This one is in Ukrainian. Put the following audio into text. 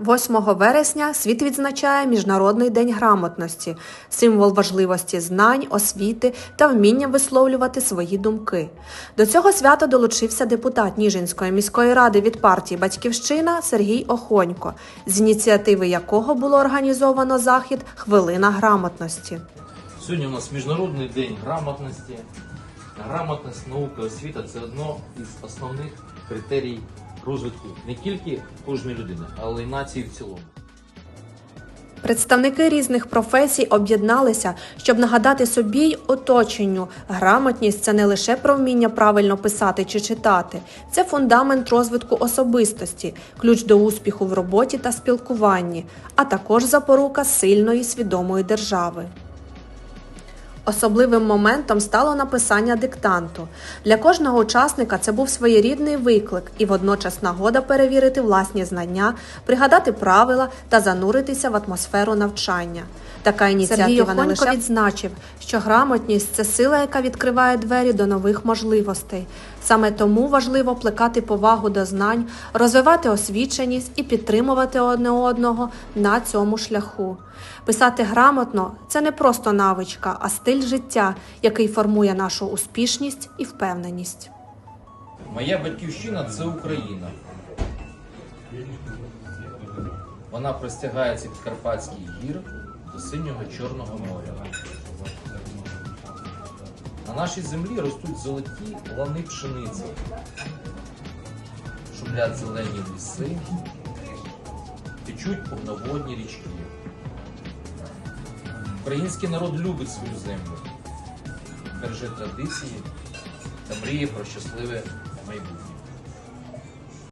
8 вересня світ відзначає Міжнародний день грамотності, символ важливості знань, освіти та вміння висловлювати свої думки. До цього свята долучився депутат Ніжинської міської ради від партії Батьківщина Сергій Охонько, з ініціативи якого було організовано захід Хвилина грамотності. Сьогодні у нас Міжнародний день грамотності. Грамотність, наука, освіта це одно із основних критерій розвитку не тільки кожної людини, але й нації в цілому. Представники різних професій об'єдналися, щоб нагадати собі й оточенню. Грамотність це не лише про вміння правильно писати чи читати, це фундамент розвитку особистості, ключ до успіху в роботі та спілкуванні, а також запорука сильної свідомої держави. Особливим моментом стало написання диктанту. Для кожного учасника це був своєрідний виклик і водночас нагода перевірити власні знання, пригадати правила та зануритися в атмосферу навчання. Така ініціатива не лише відзначив, що грамотність це сила, яка відкриває двері до нових можливостей. Саме тому важливо плекати повагу до знань, розвивати освіченість і підтримувати одне одного на цьому шляху. Писати грамотно це не просто навичка, а стиль життя, який формує нашу успішність і впевненість. Моя батьківщина це Україна. Вона простягається від Карпатських гір до синього Чорного моря. На нашій землі ростуть золоті лани пшениці, шумлять зелені ліси, течуть повноводні річки. Український народ любить свою землю, береже традиції та мріє про щасливе майбутнє.